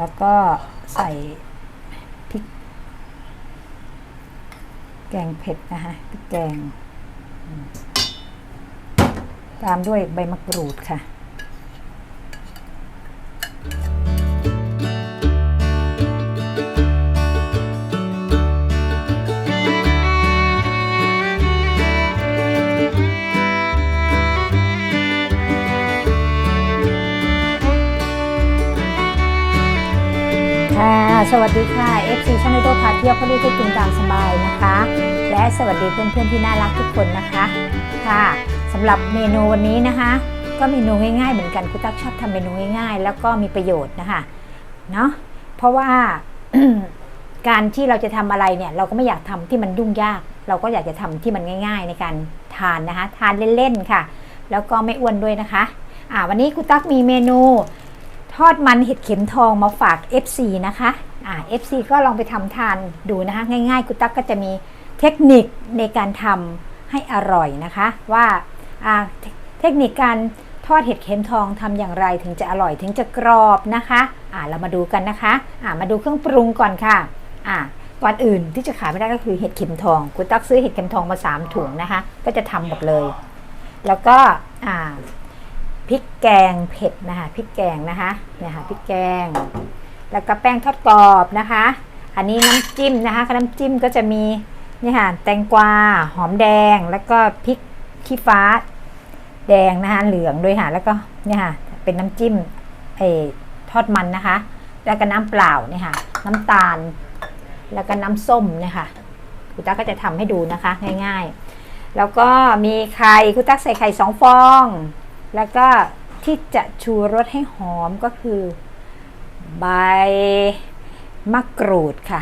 แล้วก็ใส่พริก แกงเผ็ดนะคะพริกแกง ตามด้วยใบมะกรูดค่ะ สวัสดีค่ะ FC ช่องไอโดพาเที่ยวพลูกให้กินตามสบายนะคะ และสวัสดีเพื่อนๆที่น่ารักทุกคนนะคะค่ะสำหรับเมนูวันนี้นะคะ ก็เมนูง่ายๆเหมือนกันคุณตั๊กชอบทำเมนูง่ายๆ แล้วก็มีประโยชน์นะคะเนาะเพราะว่าการที่เราจะทำอะไรเนี่ยเราก็ไม่อยากทำที่มันยุ่งยาก เราก็อยากจะทำที่มันง่าย ๆ ในการทานนะคะ ทานเล่นๆค่ะ แล้วก็ไม่อ้วนด้วยนะคะอ่าวันนี้คุณตั๊กมีเมนูทอดมันเห็ดเข็มทองมาฝาก FC นะคะ อ่า FC ก็ลองไปทำทานดูนะคะง่ายๆคุณตั๊กก็จะมีเทคนิคในการทำให้อร่อยนะคะ ว่าอ่าเทเทคนิคการทอดเห็ดเข็มทองทำอย่างไรถึงจะอร่อยถึงจะกรอบนะคะอ่าเรามาดูกันนะคะอ่ามาดูเครื่องปรุงก่อนค่ะอ่าก่อนอื่นที่จะขายไม่ได้ก็คือเห็ดเข็มทองคุณตั๊กซื้อเห็ดเข็มทองมา 3 ถุงนะคะ ก็จะทำหมดเลย แล้วก็อ่าพริกแกงเผ็ดนะคะพริกแกงนะคะเนี่ยค่ะพริกแกง แล้วก็แป้งทอดกรอบนะคะ อันนี้น้ำจิ้มนะคะน้ำจิ้มก็จะมีนี่ค่ะแตงกวาหอมแดงแล้วก็พริกขี้ฟ้า แดงนะคะเหลืองด้วยค่ะแล้วก็นี่ค่ะเป็นน้ำจิ้มเอทอดมันนะคะ แล้วก็น้ำเปล่านี่ค่ะ น้ำตาล แล้วก็น้ำส้มเนี่ยค่ะคุณตั๊กก็จะทำให้ดูนะคะง่ายๆ แล้วก็มีไข่คุณตั๊กใส่ไข่สองฟอง แล้วก็ที่จะชูรสให้หอมก็คือ ใบมะกรูดค่ะ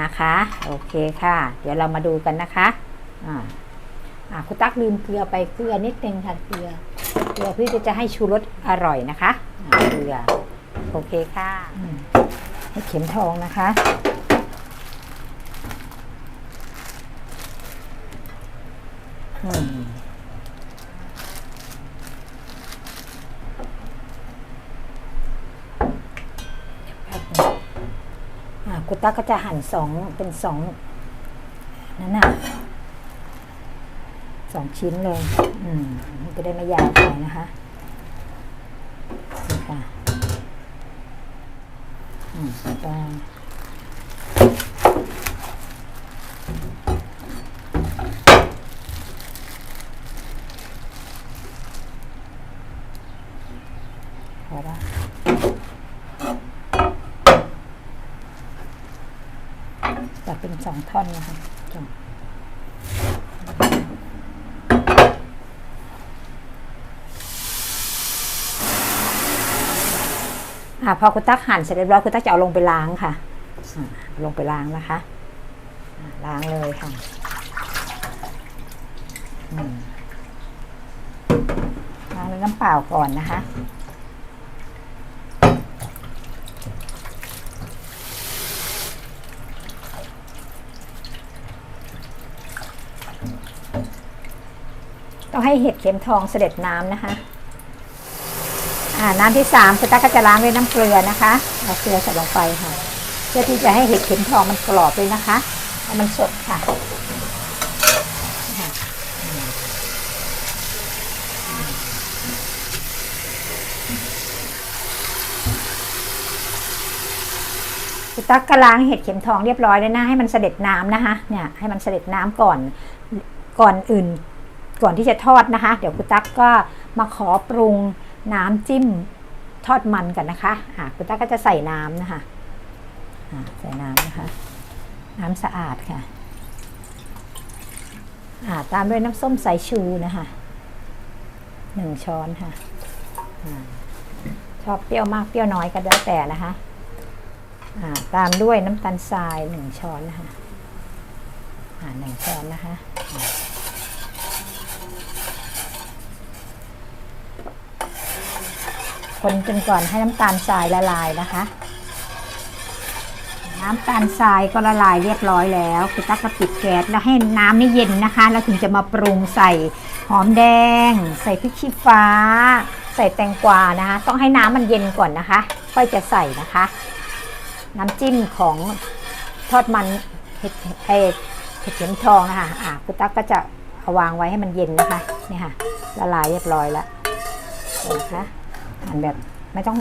นะคะโอเคค่ะ เดี๋ยวเรามาดูกันนะคะอ่าอ่าคุณตั๊กลืมเกลือไปเกลือนิดนึงค่ะเกลือเกลือเพื่อที่จะให้ชูรสอร่อยนะคะอ่าเกลือโอเคค่ะให้เข็มทองนะคะอืม อ่ากุต้าก็จะหั่นสองเป็นสองนั่นน่ะสองชิ้นเลย อืมจะได้ไม่ยาวไปนะคะนี่ค่ะอืมไปพอละ ตัดเป็นส องท่อนนะคะจบอ่าพอคุณตักหั่นเสร็จเรียบร้อยคุณตักจะเอาลงไปล้างค่ะอ่าลงไปล้างนะคะอ่าล้างเลยค่ะอืมล้างด้วยน้ำเปล่าก่อนนะคะ ต้องให้เห็ดเข็มทองเสด็จน้ำนะคะอ่าน้ำที่สามคุณตั๊กก็จะล้างด้วยน้ำเกลือนะคะเอาเกลือใส่ลงไปค่ะ เพื่อที่จะให้เห็ดเข็มทองมันกรอบเลยนะคะให้มันสดค่ะค่ะคุตั๊กก็ล้างเห็ดเข็มทองเรียบร้อยแล้วนะให้มันเสด็จน้ำนะคะเนี่ยให้มันเสด็จน้ำก่อนก่อนอื่น ก่อนที่จะทอดนะคะ เดี๋ยวคุณตั๊กก็มาขอปรุงน้ำจิ้มทอดมันกันนะคะอ่าคุณตั๊กก็จะใส่น้ำนะคะอ่าใส่น้ำนะคะ น้ำสะอาดค่ะอ่าตามด้วยน้ำส้มสายชูนะคะหนึ่งช้อนค่ะอ่าชอบเปรี้ยวมากเปรี้ยวน้อยก็แล้วแต่นะคะอ่าตามด้วยน้ำตาลทรายหนึ่งช้อนนะคะอ่าหนึ่งช้อนนะคะ คนจนก่อนให้น้ำตาลทรายละลายนะคะ น้ำตาลทรายก็ละลายเรียบร้อยแล้วคุณตั๊กก็ปิดแก๊สแล้วให้น้ำนี่เย็นนะคะ แล้วถึงจะมาปรุงใส่หอมแดง ใส่พริกชี้ฟ้า ใส่แตงกวานะคะ ต้องให้น้ำมันเย็นก่อนนะคะ ค่อยจะใส่นะคะ น้ำจิ้มของทอดมันเห็ดเออเห็ดเข็มทองนะคะอะคุณตั๊กก็จะเอาวางไว้ให้มันเย็นนะคะนี่ค่ะละลายเรียบร้อยแล้วนะคะ หั่นแบบไม่ต้อง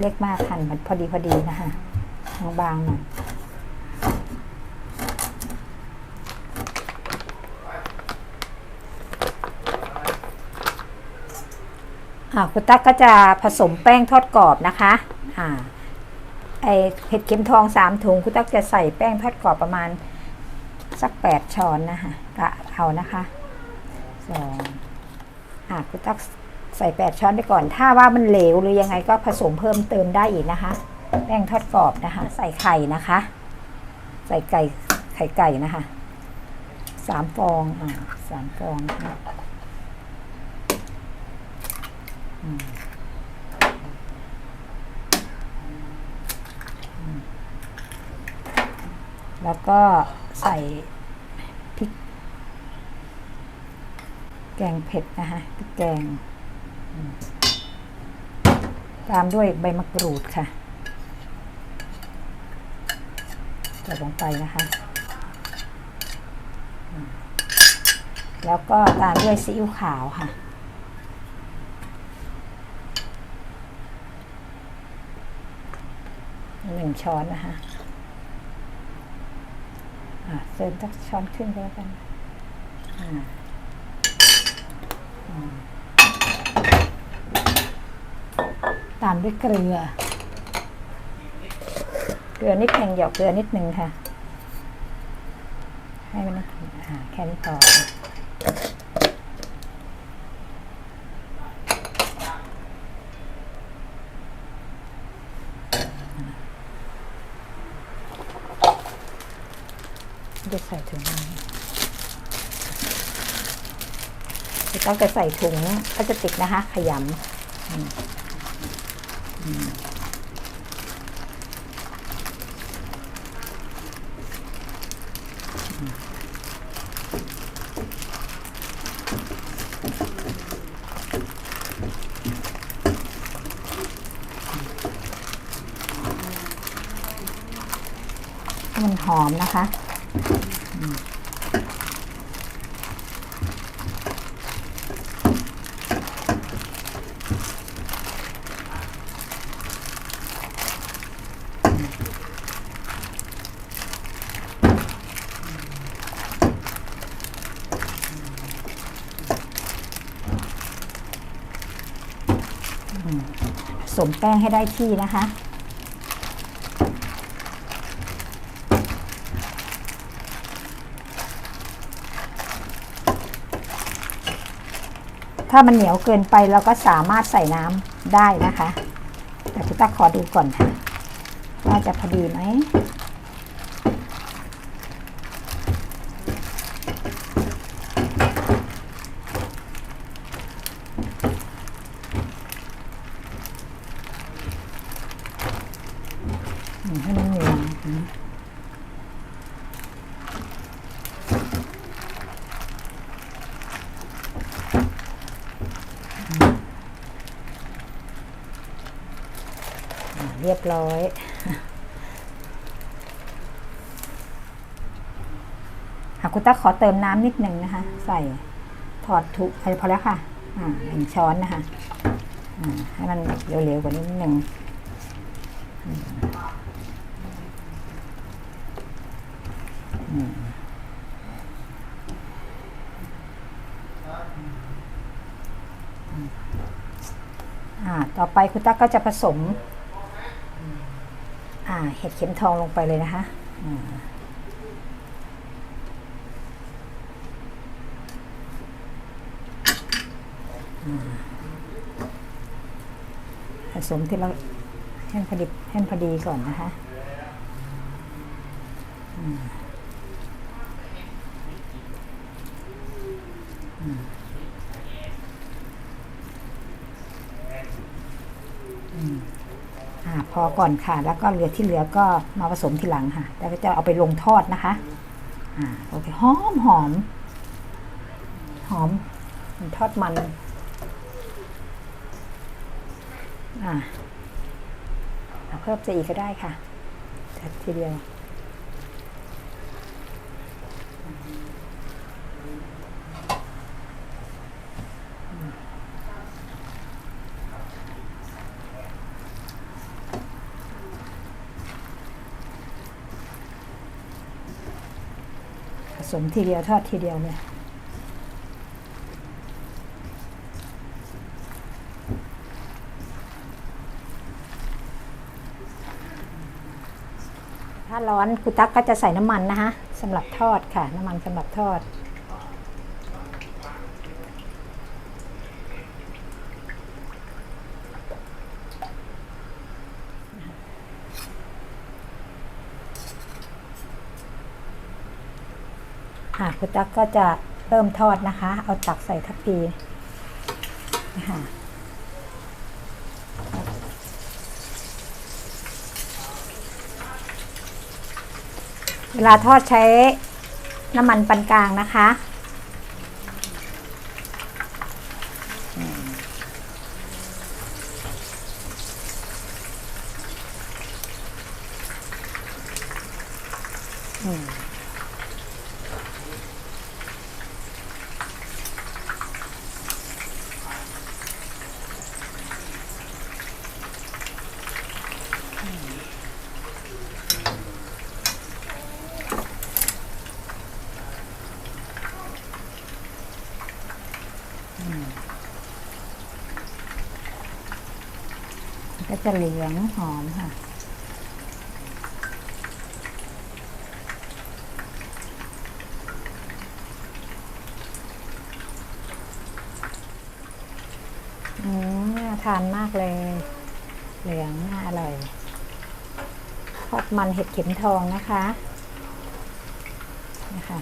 เล็กมากหั่นมันพอดีพอดีนะคะบางๆหน่อยอ่าคุณตั๊กก็จะผสมแป้งทอดกรอบนะคะ อ่า ไอเห็ดเข็มทองสามถุงคุณตั๊กจะใส่แป้งทอดกรอบประมาณสักแปดช้อนนะคะกะเอานะคะสอง อ่าคุณตักใส่แปดช้อนไปก่อน ถ้าว่ามันเหลวหรือยังไงก็ผสมเพิ่มเติมได้อีกนะคะ แป้งทอดกรอบนะคะ ใส่ไข่นะคะ ใส่ไก่ไข่ไก่นะคะสามฟองอ่าสามฟองนะคะแล้วก็ใส่พริก แกงเผ็ดนะคะแกง ตามด้วยใบมะกรูดค่ะใส่ลงไปนะคะ แล้วก็ตามด้วยซีอิ๊วขาวค่ะ หนึ่งช้อนนะคะอะเติมสักช้อนครึ่งก็แล้วกันอ่า ตามด้วยเกลือ เกลือนิดหนึ่งหยอกเกลือนิดหนึ่งค่ะ ให้มันนิดหนึ่งอ่าแค่นี้พอจะใส่ถุงนี้ะ ต้องจะใส่ถุงพลาสติกนะคะ ขยำให้มันหอมนะคะอืมอืมผส มแป้งให้ได้ที่นะคะ ถ้ามันเหนียวเกินไปเราก็สามารถใส่น้ำได้นะคะ แต่คุณตักขอดูก่อนค่ะว่าจะพอดีไหม อืมให้มันเหนียวอืมอะ เรียบร้อยหาคุณตั๊กขอเติมน้ำนิดหนึ่งนะคะ ใส่ถอดถุงพอแล้วค่ะอ่าหนึ่งช้อนนะคะอ่าให้มันเหลวๆกว่านิดหนึ่งอ่าต่อไปคุณตั๊กก็จะผสม เห็ดเข็มทองลงไปเลยนะคะผสมที่เราแห้มันพอดีแห้มันพอดีก่อนนะคะ อืมอืม อ่า พอก่อนค่ะ แล้วก็เหลือที่เหลือก็มาผสมทีหลังค่ะ แล้วก็จะเอาไปลงทอดนะคะอ่าโอเคหอมหอมหอมทอดมันอ่าเพิ่มจะอีกก็ได้ค่ะทีเดียว สมทีเดียวทอดทีเดียวเลยถ้าร้อนคุณตั๊กก็จะใส่น้ำมันนะคะสำหรับทอดค่ะ น้ำมันสำหรับทอด คุณตั๊กก็จะเริ่มทอดนะคะ เอาตักใส่ทัพพีนะคะเวลาทอดใช้น้ำมันปานกลางนะคะ อืม ก็ จะเหลืองหอมค่ะ อืมน่าทานมากเลย เหลืองน่าอร่อยทอดมันเห็ดเข็มทองนะคะนะคะ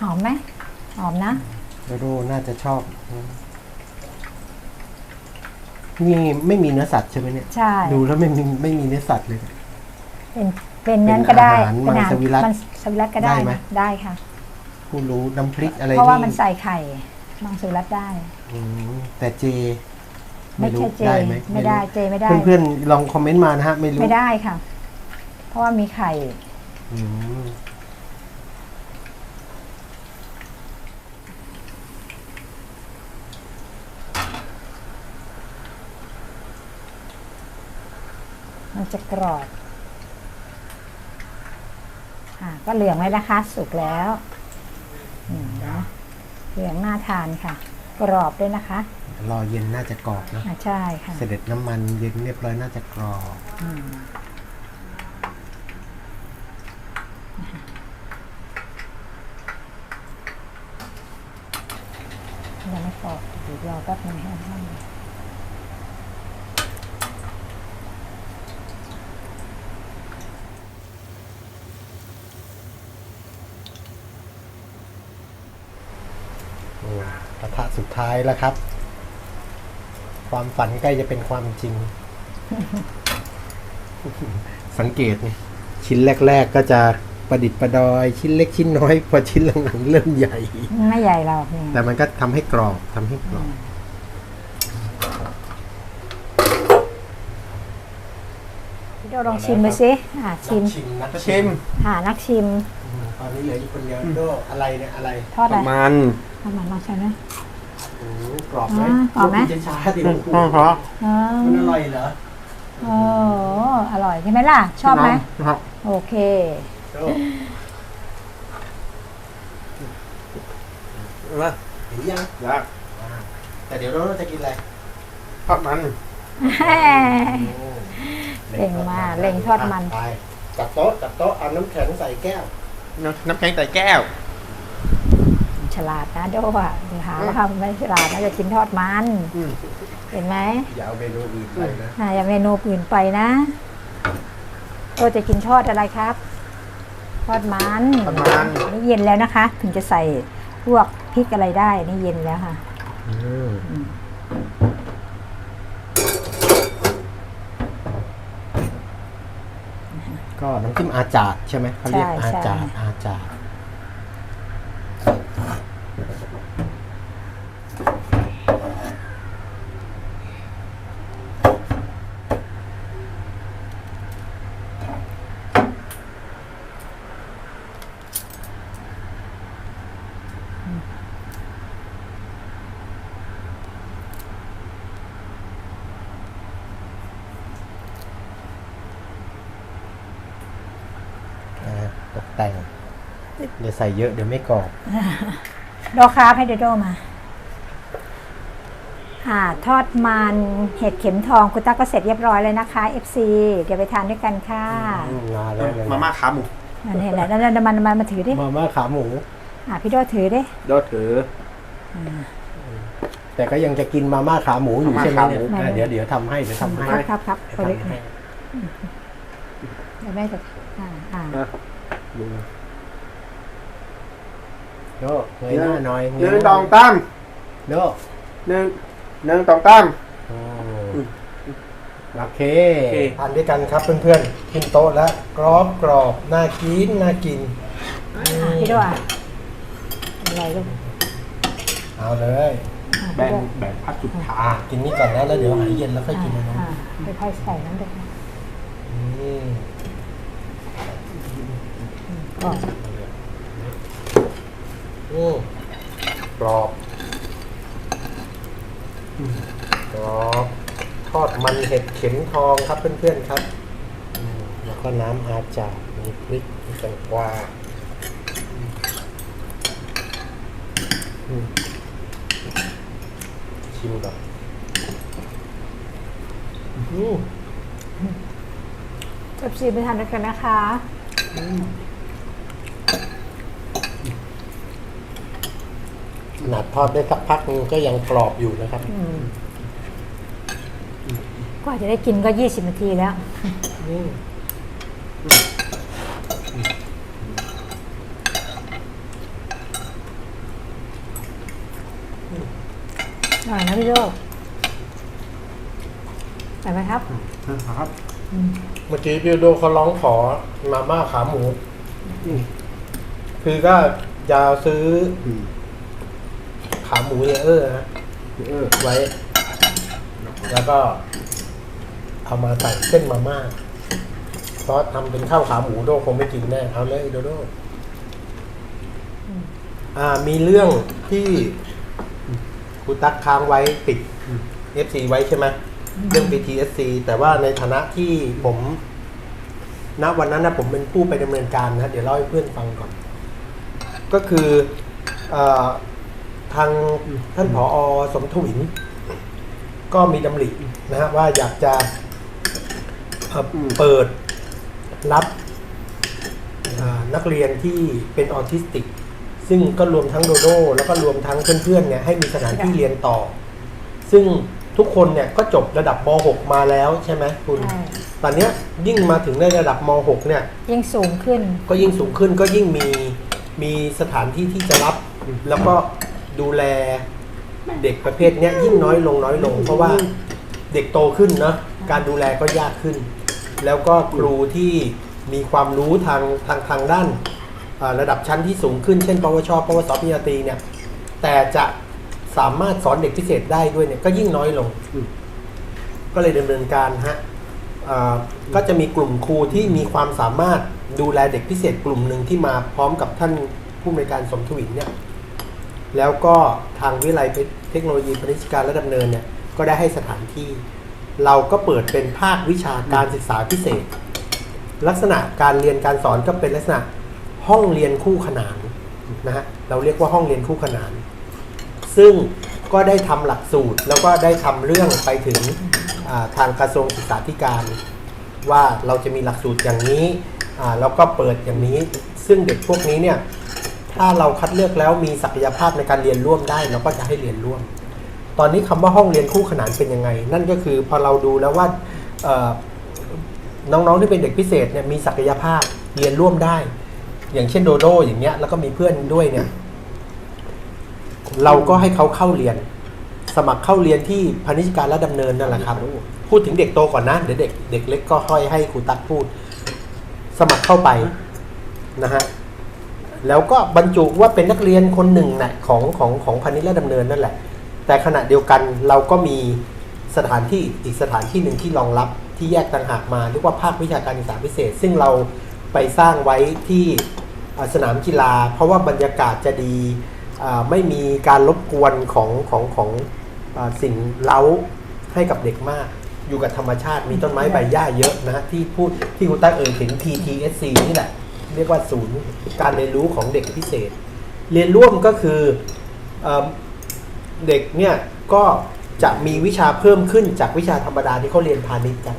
หอมไหมหอมนะโดโดน่าจะชอบ นี่ไม่มีเนื้อสัตว์ใช่ไหมเนี่ย ใช่ ดูแล้วไม่มีไม่มีเนื้อสัตว์เลย เป็นเป็นนั้นก็ได้เป็นอาหารมังสวิรัติมังสวิรัตก็ได้ได้ไหมนะได้ค่ะ ผู้รู้น้ำพริกอะไรเพราะว่ามันใส่ไข่มังสวิรัตได้ อืมแต่เจไม่รู้ใช่เจได้ไหมไม่ได้เจไม่ได้ เพื่อนๆลองคอมเมนต์มานะฮะ ไม่รู้ไม่ได้ค่ะ เพราะว่ามีไข่ อืม มันจะกรอบอ่าก็เหลืองแล้วนะคะ สุกแล้วอืมนะเหลืองน่าทานค่ะ กรอบด้วยนะคะรอเย็นน่าจะกรอบนะอ่าใช่ค่ะเสด็จน้ำมันเย็นเรียบร้อยน่าจะกรอบอืมยังไม่กรอบเดี๋ยวรอแป๊บนึงให้มันแห้ง โอ้กระ ทะสุดท้ายแล้วครับ ความฝันใกล้จะเป็นความจริง สังเกตนี่ชิ้นแรก ๆ ก็จะประดิษฐ์ประดอย ชิ้นเล็กชิ้นน้อย พอชิ้นหลังๆเริ่มใหญ่ ไม่ใหญ่หรอกนี่แต่มันก็ทำให้กรอบทำให้กรอบพี่โดลองชิมดูสิอ่าชิมชิมนักชิมหานักชิม ตอนนี้เหลืออยู่คนเดียวโดอะไรเนี่ยอะไร ทอดอะไรมันทอดมันลองชิมนะโอ้โห กรอบไหมอ่ากรอบไหมพูดช้าๆดิโอ้โหเพราะอ๋อมันอร่อยเหรอโอ้อร่อยใช่ไหมล่ะ ชอบไหมครับ โอเคโดมาเห็นยังอยากอ่าแต่เดี๋ยวเราจะกินอะไรทอดมันเร่งมากเร่งทอดมันไปจับโต๊ะจับโต๊ะเอาน้ำแข็งใส่แก้ว น้ำน้ำแข็งใส่แก้ว ฉลาดนะโดอะหาว่าไม่ฉลาดนะจะกินทอดมันอืมเห็นไหมอย่าเอาเมนูอื่นไปนะอ่าอย่าเมนูอื่นไปนะโดจะกินทอดอะไรครับ ทอดมันทอดมันนี่เย็นแล้วนะคะ ถึงจะใส่พวกพริกอะไรได้นี่เย็นแล้วค่ะก็น้ำจิ้มอาจาดใช่ไหมเขาเรียกใช่อาใช่จาดอาจาด อ่าตกแต่งเดี๋ยวใส่เยอะเดี๋ยวไม่กรอบโดครับให้โดโดมา อ่า ทอดมันเห็ดเข็มทองคุณตั๊กก็เสร็จเรียบร้อยเลยนะคะ FC เดี๋ยวไปทานด้วยกันค่ะอืมมาแล้วเลยมาม่าขาหมูนั่นเห็นแล้วนั่นมันมันมาถือดิมาม่าขาหมู อ่าพี่โดถือดิโดถือ แต่ก็ยังจะกินมาม่าขาหมูอยู่ใช่ไหมเนี่ยมาม่าขาหมูอะเดี๋ยวเดี๋ยวทำให้เดี๋ยวทำให้ครับครับครับเดี๋ยวเอาเลยทำให้เดี๋ยวแม่จะอ่าอ่าดู โยเงยหน้าหน่อยหนึ่งตองตั้มโยหนึ่งหนึ่งตองตั้มโอ้อืมโอเคโอเคทานด้วยกันครับเพื่อนๆขึ้นโต๊ะแล้วกรอบกรอบน่ากินน่ากินอ่าพี่โดอะอะไรลูกเอาเลยอ่าแบ่พี่งโดแบ่งพัดจุดขาอ่ากินนี่ก่อนนะแล้วเดี๋ยวหายเย็นแล้วค่อยกินอันนั้นอ่าค่อยๆใส่น้ำเด็กนะอืม ก่อนอืมกรอบอืมกรอบทอดมันเห็ดเข็มทองครับเพื่อนๆครับอืมแล้วก็น้ำอาจารย์มีพริกมีแตงกวาอืมชิมก่อนอืมเอฟซีไปทานด้วยกันนะคะ นาดทอดได้สักพักนึงก็ยังกรอบอยู่นะครับ กว่าจะได้กินก็20นาทีแล้วหน่อยนะพี่โดใส่ไหมครับครับ เมื่อกี้พี่โดเขาร้องขอมาม่าขาหมู คือก็จะซื้อ ขาหมูเลเยอร์นะเออไว้ แล้วก็เอามาใส่เส้นมาม่าซอสทำเป็นข้าวขาหมูโดคงไม่กินแน่เอาเลยโดโดอ่า มีเรื่องที่ครูตักค้างไว้ติด FC ไว้ใช่ไหมเรื่อง PTSC แต่ว่าในฐานะที่ผมณวันนั้นนะผมเป็นผู้ไปดำเนินการนะ เดี๋ยวเล่าให้เพื่อนฟังก่อน ก็คือเออ ทางท่านผอสมทวิน ก็มีดำรินะฮะว่าอยากจะเอ่อเปิดรับอ่านักเรียนที่เป็นออทิสติก ซึ่งก็รวมทั้งโดโดแล้วก็รวมทั้งเพื่อนๆเนี่ยให้มีสถานที่เรียนต่อ ซึ่งทุกคนเนี่ยก็จบระดับม .6 มาแล้วใช่ไหมคุณใช่ตอนเนี้ยยิ่งมาถึงในระดับม .6 เนี่ย ยิ่งสูงขึ้น ก็ยิ่งสูงขึ้นก็ยิ่งมีมีสถานที่ที่จะรับ แล้วก็ ดูแลเด็กประเภทเนี้ยยิ่งน้อยลงน้อยลง เพราะว่าเด็กโตขึ้นเนาะการดูแลก็ยากขึ้น แล้วก็ครูที่มีความรู้ทางทางทางด้านอ่าระดับชั้นที่สูงขึ้นเช่น ปวช ปวสปริญญาตรีเนี่ยแต่จะสามารถสอนเด็กพิเศษได้ด้วยเนี่ยก็ยิ่งน้อยลง ก็เลยดำเนินการฮะอ่าก็จะมีกลุ่มครูที่มีความสามารถดูแลเด็กพิเศษกลุ่มหนึ่งที่มาพร้อมกับท่านผู้อำนวยการสมทวินเนี่ย แล้วก็ทางวิทยาลัยเทคโนโลยีพนิชการและดำเนินเนี่ยก็ได้ให้สถานที่ เราก็เปิดเป็นภาควิชาการศึกษาพิเศษ ลักษณะการเรียนการสอนก็เป็นลักษณะห้องเรียนคู่ขนานนะฮะเราเรียกว่าห้องเรียนคู่ขนาน ซึ่งก็ได้ทำหลักสูตรแล้วก็ได้ทำเรื่องไปถึงทางกระทรวงศึกษาธิการ ว่าเราจะมีหลักสูตรอย่างนี้แล้วก็เปิดอย่างนี้ ซึ่งเด็กพวกนี้เนี่ย ถ้าเราคัดเลือกแล้วมีศักยภาพในการเรียนร่วมได้เราก็จะให้เรียนร่วม ตอนนี้คำว่าห้องเรียนคู่ขนานเป็นยังไง นั่นก็คือพอเราดูแล้วว่าน้องๆที่เป็นเด็กพิเศษเนี่ยมีศักยภาพเรียนร่วมได้ อย่างเช่นโดโดอย่างเงี้ยแล้วก็มีเพื่อนด้วยเนี่ย เราก็ให้เขาเข้าเรียน สมัครเข้าเรียนที่พาณิชการและดำเนินนั่นแหละครับ พูดถึงเด็กโตก่อนนะเดี๋ยวเด็กเด็กเล็กก็ค่อยให้ครูตักพูด สมัครเข้าไปนะฮะ แล้วก็บรรจุว่าเป็นนักเรียนคนหนึ่งนะของของของพาณิชย์และดำเนินนั่นแหละ แต่ขณะเดียวกันเราก็มีสถานที่อีกสถานที่หนึ่งที่รองรับที่แยกต่างหากมาเรียกว่าภาควิชาการศึกษาพิเศษ ซึ่งเราไปสร้างไว้ที่สนามกีฬา เพราะว่าบรรยากาศจะดีไม่มีการรบกวนของของของอสิ่งเล้าให้กับเด็กมาก อยู่กับธรรมชาติมีต้นไม้ใบหญ้าเยอะนะฮะที่พูดที่คุณตั้งเอ่ยถึง PTSC นี่แหละ เรียกว่าศูนย์การเรียนรู้ของเด็กพิเศษ เรียนร่วมก็คือเอเด็กเนี่ยก็จะมีวิชาเพิ่มขึ้นจากวิชาธรรมดาที่เขาเรียนพาณิชย์กัน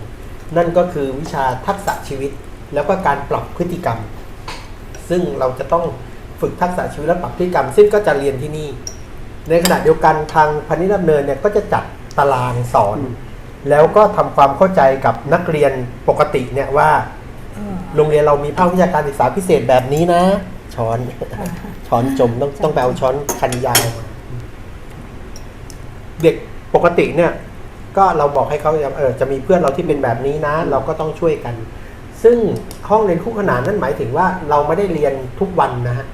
นั่นก็คือวิชาทักษะชีวิต แล้วก็การปรับพฤติกรรม ซึ่งเราจะต้องฝึกทักษะชีวิตและปรับพฤติกรรม ซึ่งก็จะเรียนที่นี่ ในขณะเดียวกันทางพาณิชย์ดำเนินเนี่ยก็จะจัดตารางสอน แล้วก็ทำความเข้าใจกับนักเรียนปกติเนี่ยว่า โรงเรียนเรามีภาควิชาการศึกษาพิเศษแบบนี้นะ ช้อนช้อนจมต้องต้องไปเอาช้อนคันยาวมาเด็กปกติเนี่ย ก็เราบอกให้เขาเออจะมีเพื่อนเราที่เป็นแบบนี้นะ เราก็ต้องช่วยกัน ซึ่งห้องเรียนคู่ขนานนั่นหมายถึงว่าเราไม่ได้เรียนทุกวันนะฮะ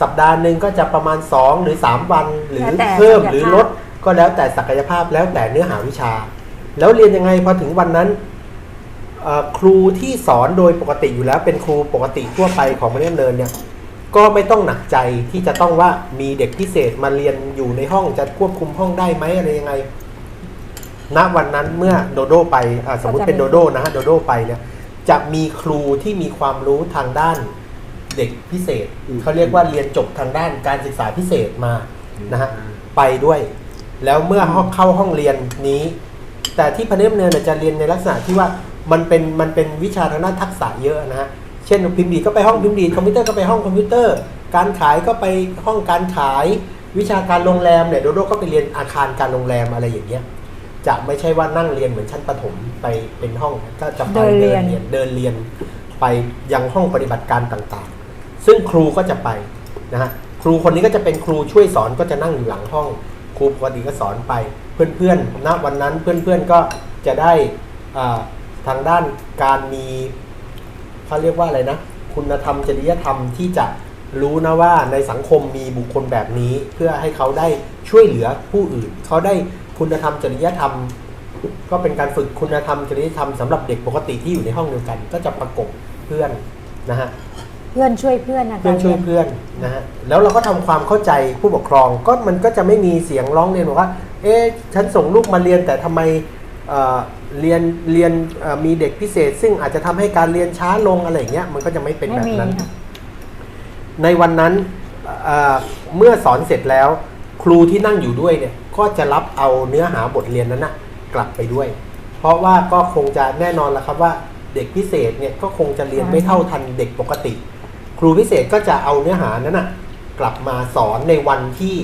สัปดาห์หนึ่งก็จะประมาณ 2 หรือ 3 วันหรือแล้วแต่เพิ่มศักยภาพหรือลดก็แล้วแต่ศักยภาพแล้วแต่เนื้อหาวิชา แล้วเรียนยังไงพอถึงวันนั้นเอ่อ ครูที่สอนโดยปกติอยู่แล้วเป็นครูปกติทั่วไปของมัธยมเนินเนี่ยก็ไม่ต้องหนักใจที่จะต้องว่ามีเด็กพิเศษมาเรียนอยู่ในห้องจะควบคุมห้องได้ไหมอะไรยังไง ณวันนั้นเมื่อโดโดไปอ่าสมมุติเป็นโดโดนะฮะโดโดไปเนี่ยจะมีครูที่มีความรู้ทางด้านเด็กพิเศษอืมเขาเรียกว่าเรียนจบทางด้านการศึกษาพิเศษมานะฮะไปด้วย แล้วเมื่อห้องเข้าห้องเรียนนี้ แต่ที่พเนมเนินเนยจะเรียนในลักษณะที่ว่า มันเป็นมันเป็นวิชาทางด้านทักษะเยอะนะฮะเช่นพิมพ์ดีดก็ไปห้องพิมพ์ดีดคอมพิวเตอร์ก็ไปห้องคอมพิวเตอร์ การขายก็ไปห้องการขาย วิชาการโรงแรมเนี่ยโดโดก็ไปเรียนอาคารการโรงแรมอะไรอย่างเงี้ยจะไม่ใช่ว่านั่งเรียนเหมือนชั้นประถมไปเป็นห้องก็จะไปเดินเรียนเรียนเดินเรียนไปยังห้องปฏิบัติการต่างๆ ซึ่งครูก็จะไปนะฮะครูคนนี้ก็จะเป็นครูช่วยสอนก็จะนั่งอยู่หลังห้อง ครูปกติก็สอนไป เพื่อนๆณวันนั้นเพื่อนๆก็จะได้อ่า ทางด้านการมีเขาเรียกว่าอะไรนะ คุณธรรมจริยธรรมที่จะรู้นะว่าในสังคมมีบุคคลแบบนี้ เพื่อให้เขาได้ช่วยเหลือผู้อื่น เขาได้คุณธรรมจริยธรรม ก็เป็นการฝึกคุณธรรมจริยธรรมสำหรับเด็กปกติที่อยู่ในห้องเดียวกัน ก็จะประกบเพื่อนนะฮะเพื่อนช่วยเพื่อนนะเพื่อนช่วยเพื่อนนะฮะแล้วเราก็ทำความเข้าใจผู้ปกครองก็มันก็จะไม่มีเสียงร้องเรียนบอกว่า เอ๊ะฉันส่งลูกมาเรียนแต่ทำไม เอ่อเรียนเรียนเอ่อมีเด็กพิเศษ ซึ่งอาจจะทำให้การเรียนช้าลงอะไรอย่างเงี้ยมันก็จะไม่เป็นไม่แบบมีนั้นค่ะในวันนั้นเอ่อเมื่อสอนเสร็จแล้ว ครูที่นั่งอยู่ด้วยเนี่ยก็จะรับเอาเนื้อหาบทเรียนนั้นนะกลับไปด้วย เพราะว่าก็คงจะแน่นอนแล้วครับว่าเด็กพิเศษเนี่ยก็คงจะเรียนไม่เท่าทันเด็กปกติ ครูพิเศษก็จะเอาเนื้อหานั้นนะกลับมาสอนในวันที่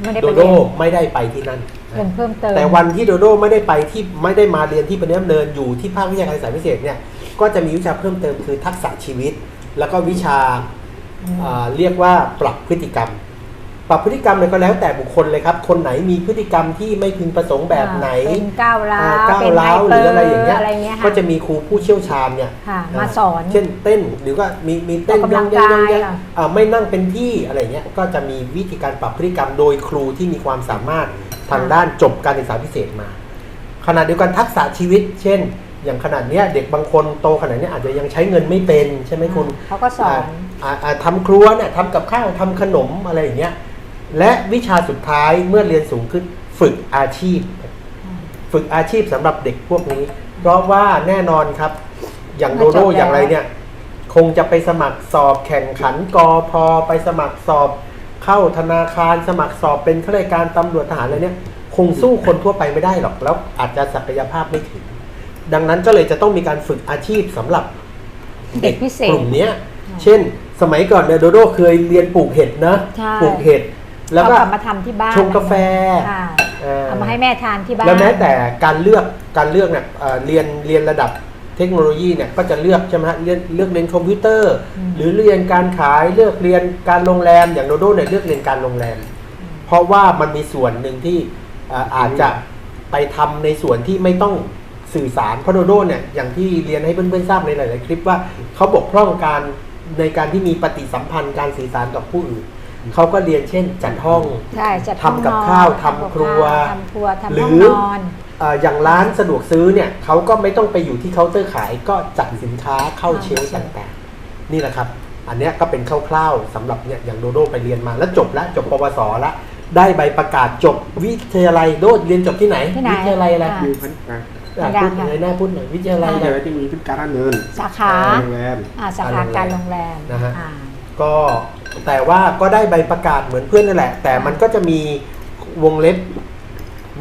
ไม่ได้โดไปโดเรียนไม่ได้ไปที่นั่น เรียนเพิ่มเติมแต่วันที่โดโดไม่ได้ไปที่ไม่ได้มาเรียนที่ปนิมเนินอยู่ที่ภาควิชาการศึกษาพิเศษเนี่ยก็จะมีวิชาเพิ่มเติมคือทักษะชีวิต แล้วก็วิชาอ่าเรียกว่าปรับพฤติกรรม ปรับพฤติกรรมเนี่ยก็แล้วแต่บุคคลเลยครับ คนไหนมีพฤติกรรมที่ไม่พึงประสงค์แบบไหนเป็นก้าวร้าอ่าวก้าวเป็นร้าวหรืออะไรอย่างเงี้ยอะไรเงี้ยค่ก็จะมีครูผู้เชี่ยวชาญเนี่ยค่ะอ่มาสอน เช่นเต้นหรือว่ามีมีเต้นออกกำลังยัยักายยัค่ะอ่าไม่นั่งเป็นที่อะไรเงี้ยก็จะมีวิธีการปรับพฤติกรรมโดยครูที่มีความสามารถ ทางด้านจบการศึกษาพิเศษมา ขณะเดียวกันทักษะชีวิต เช่น อย่างขนาดเนี้ยเด็กบางคนโตขนาดเนี้ยอาจจะยังใช้เงินไม่เป็นใช่ไหมคุณเขาก็สอนอ่าอ่าทำครัวเนี่ยทำกับข้าวทำขนมอะไรอย่างเงี้ยและวิชาสุดท้ายเมื่อเรียนสูงขึ้นฝึกอาชีพ ฝึกอาชีพสำหรับเด็กพวกนี้ เพราะว่าแน่นอนครับ อย่างโดโดมาจบแล้วอย่างไรเนี่ย คงจะไปสมัครสอบแข่งขันกอพอไปสมัครสอบ เข้าธนาคารสมัครสอบเป็นข้าราชการตำรวจทหารอะไรเนี่ย คงสู้คนทั่วไปไม่ได้หรอก แล้วอาจจะศักยภาพไม่ถึง ดังนั้นก็เลยจะต้องมีการฝึกอาชีพสำหรับเด็กพิเศษกลุ่มเนี้ย เช่น สมัยก่อนเนี่ยโดโดเคยเรียนปลูกเห็ดนะใช่ปลูกเห็ดแล้วก็เอากลับมาทำที่บ้านชงกาแฟค่ะเออเอามาให้แม่ทานที่บ้านแล้วแม้แต่การเลือกการเลือกเนี่ยเอ่อเรียนเรียนระดับเทคโนโลยีเนี่ยก็จะเลือกใช่ไหมฮะเลือกเลือกเรียนคอมพิวเตอร์ หรือเรียนการขายเลือกเรียนการโรงแรมอย่างโดโดเนี่ยเลือกเรียนการโรงแรม เพราะว่ามันมีส่วนหนึ่งที่เอ่ออาจจะไปทำในส่วนที่ไม่ต้องสื่อสารเพราะโดโดเนี่ยอย่างที่เรียนให้เพื่อนๆทราบในหลายๆคลิปว่าเขาบกพร่องการในการที่มีปฏิสัมพันธ์การสื่อสารกับผู้อื่นเขาก็เรียนเช่น จัดห้องใช่จัดทำกับห้องนอนข้าวทำทำครัวทำครัวทำหรืห้อง อนอนเอ่ออย่างร้านสะดวกซื้อเนี่ยเขาก็ไม่ต้องไปอยู่ที่เคาน์เตอร์ขายก็จัดสินค้าเข้าอ่าเชลฟ์ใช่ต่างๆ นี่แหละครับ อันเนี้ยก็เป็นคร่าวๆสำหรับเนี่ยอย่างโดโดไปเรียนมาแล้วจบแล้วจบปวสแล้วได้ใบประกาศจบวิทยาลัยโดเรียนจบที่ไหนที่ไหน วิทยาลัยอะไรอ่ามีพันการอะดัพูงดๆค่ะเลยหน้าพูดหน่อยวิทยาลัยที่อะไรเจอที่มีพิการด้านเนินสาขาโรงแรมอ่าสาขาการโรงแรมนะฮะอ่าก็แต่ว่าก็ได้ใบประกาศเหมือนเพื่อนนั่นแหละ แต่มันก็จะมีวงเล็บ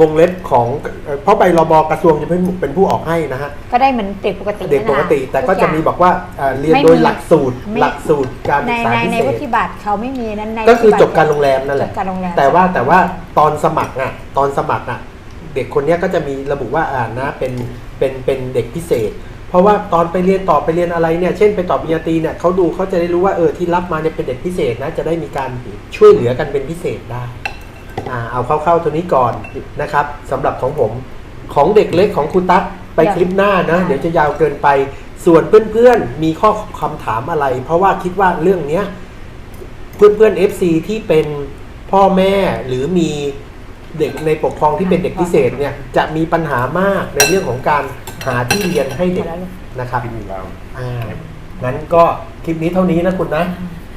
วงเล็บของเอ่อเพราะใบรบกระทรวงจะเป็นเป็นผู้ออกให้นะฮะก็ได้เหมือนเด็กปกติเด็กปกตินั่นแหละแต่ก็จะมีทุบอกว่าเอ่อเรียนไม่มีโดยหลักสูตรไม่หลักสูตรการในศึกษาในพิในเศวุษฒิบัตรเขาไม่มีนั้นในก็คือวุฒิจตบการโรงแรมนั่นแหละจบการโรงแรมแต่ว่าแต่ว่าตอนสมัครน่ะตอนสมัครน่ะเด็กคนเนี้ยก็จะมีระบุว่าอ่านะเป็นเป็นเป็นเด็กพิเศษ เพราะว่าตอนไปเรียนต่อไปเรียนอะไรเนี่ยเช่นไปต่อปริญญาตรีเนี่ยเขาดูเขาจะได้รู้ว่าเออที่รับมาเนี่ยเป็นเด็กพิเศษนะจะได้มีการช่วยเหลือกันเป็นพิเศษได้อ่า เอาเข้าๆตัวนี้ก่อนนะครับสำหรับของผมของเด็กเล็กของครูตั๊กไปคลิปหน้านะ เดี๋ยวจะยาวเกินไปส่วนเพื่อนๆมีข้อคำถามอะไร เพราะว่าคิดว่าเรื่องเนี้ยเพื่อนเพื่อนๆ FC ที่เป็นพ่อแม่หรือมีเด็กในปกครองที่เป็นเด็กพิเศษเนี่ยจะมีปัญหามากในเรื่องของการหาที่เรียนให้เด็กนะครับที่เราอ่างั้นก็คลิปนี้เท่านี้นะคุณนะ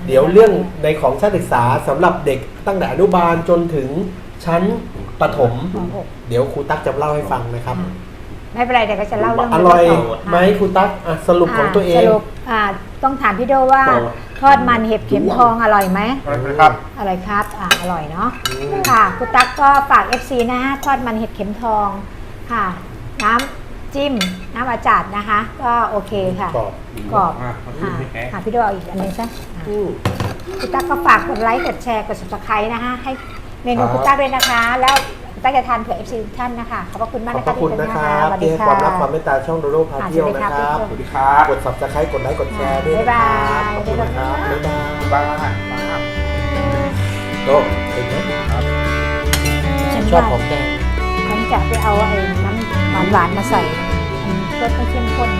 เดี๋ยวเรื่องในของชาติศึกษาสำหรับเด็กตั้งแต่อนุบาลจนถึงชั้นประถม มหกเดี๋ยวครูตั๊กจะเล่าให้ฟังนะครับ ไม่เป็นไรเดี๋ยวก็จะเล่าเรื่องอร่อยนี้ต่ไหมครูตั๊กอะสรุปของตัวเอง สรุปอ่าต้องถามพี่โดว่าต่อ ทอดมันเห็บเข็มทองอร่อยไหม นะครับ อร่อยครับ อ่าอร่อยเนาะ อืม ค่ะ คุณตั๊กก็ฝาก FC นะฮะ ทอดมันเห็ดเข็มทอง ค่ะ น้ำ จิ้มน้ำอาจาดนะคะ ก็โอเคค่ะ กรอบกรอบอะค่ะไม่แพ้ค่ะพี่โดเอาอีกอันหนึงซะอะอืมคุณตั๊กก็ฝากกดไลค์ กดแชร์ กด subscribe นะคะ ให้เมนูครับคุณตั๊กด้วยนะคะ แล้วคุณตั๊กจะทานเผื่อ FC ทุกท่านนะคะ ขอบพระคุณมากขอบนะพคะระคุณที่นะเป็คนรับสวัสที่ดีให้ค่ะความรักความเมตตาช่องโดโดพาค่ะเที่ยวสวัสดีนะคครัรับบสวัสดีครับกด subscribe กดไลค์กดแชร์ด้วยนะครับขอบคุณนะครับบ๊ายบายบ้านบ้านโตเป็นไหมฉันชอบว่าของแกงฉันจะไปเอาไอ้น้ำ หวานๆมาใส่อืมรสไม่เข้มข้น